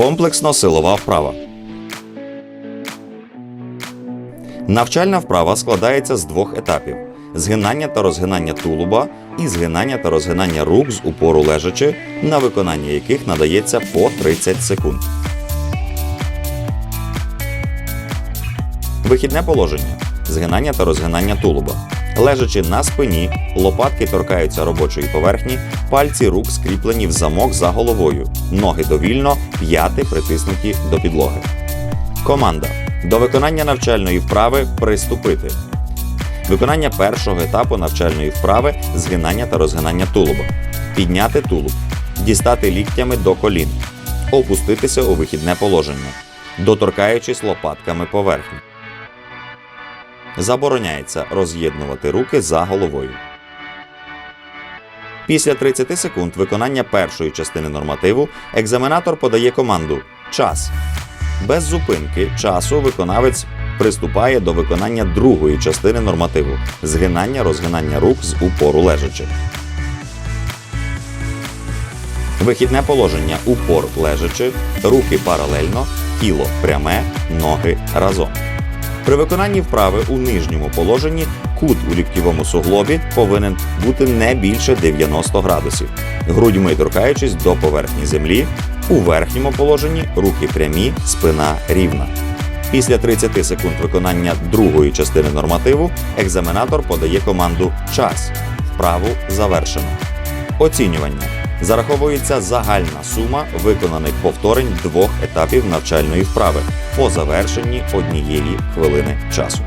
Комплексно силова вправа. Навчальна вправа складається з двох етапів: згинання та розгинання тулуба і згинання та розгинання рук з упору лежачи, на виконання яких надається по 30 секунд. Вихідне положення: згинання та розгинання тулуба. Лежачи на спині, лопатки торкаються робочої поверхні, пальці рук скріплені в замок за головою, ноги довільно, п'яти притиснуті до підлоги. Команда. До виконання навчальної вправи приступити. Виконання першого етапу навчальної вправи згинання та розгинання тулуба. Підняти тулуб. Дістати ліктями до колін. Опуститися у вихідне положення, доторкаючись лопатками поверхні. Забороняється роз'єднувати руки за головою. Після 30 секунд виконання першої частини нормативу екзаменатор подає команду Час. Без зупинки часу виконавець приступає до виконання другої частини нормативу згинання розгинання рук з упору лежачи. Вихідне положення упор лежачи, руки паралельно, тіло пряме, ноги разом. При виконанні вправи у нижньому положенні кут у ліктєвому суглобі повинен бути не більше 90 градусів, грудьми торкаючись до поверхні землі. У верхньому положенні руки прямі, спина рівна. Після 30 секунд виконання другої частини нормативу екзаменатор подає команду Час. Вправу завершено. Оцінювання. Зараховується загальна сума виконаних повторень двох етапів навчальної вправи по завершенні однієї хвилини часу.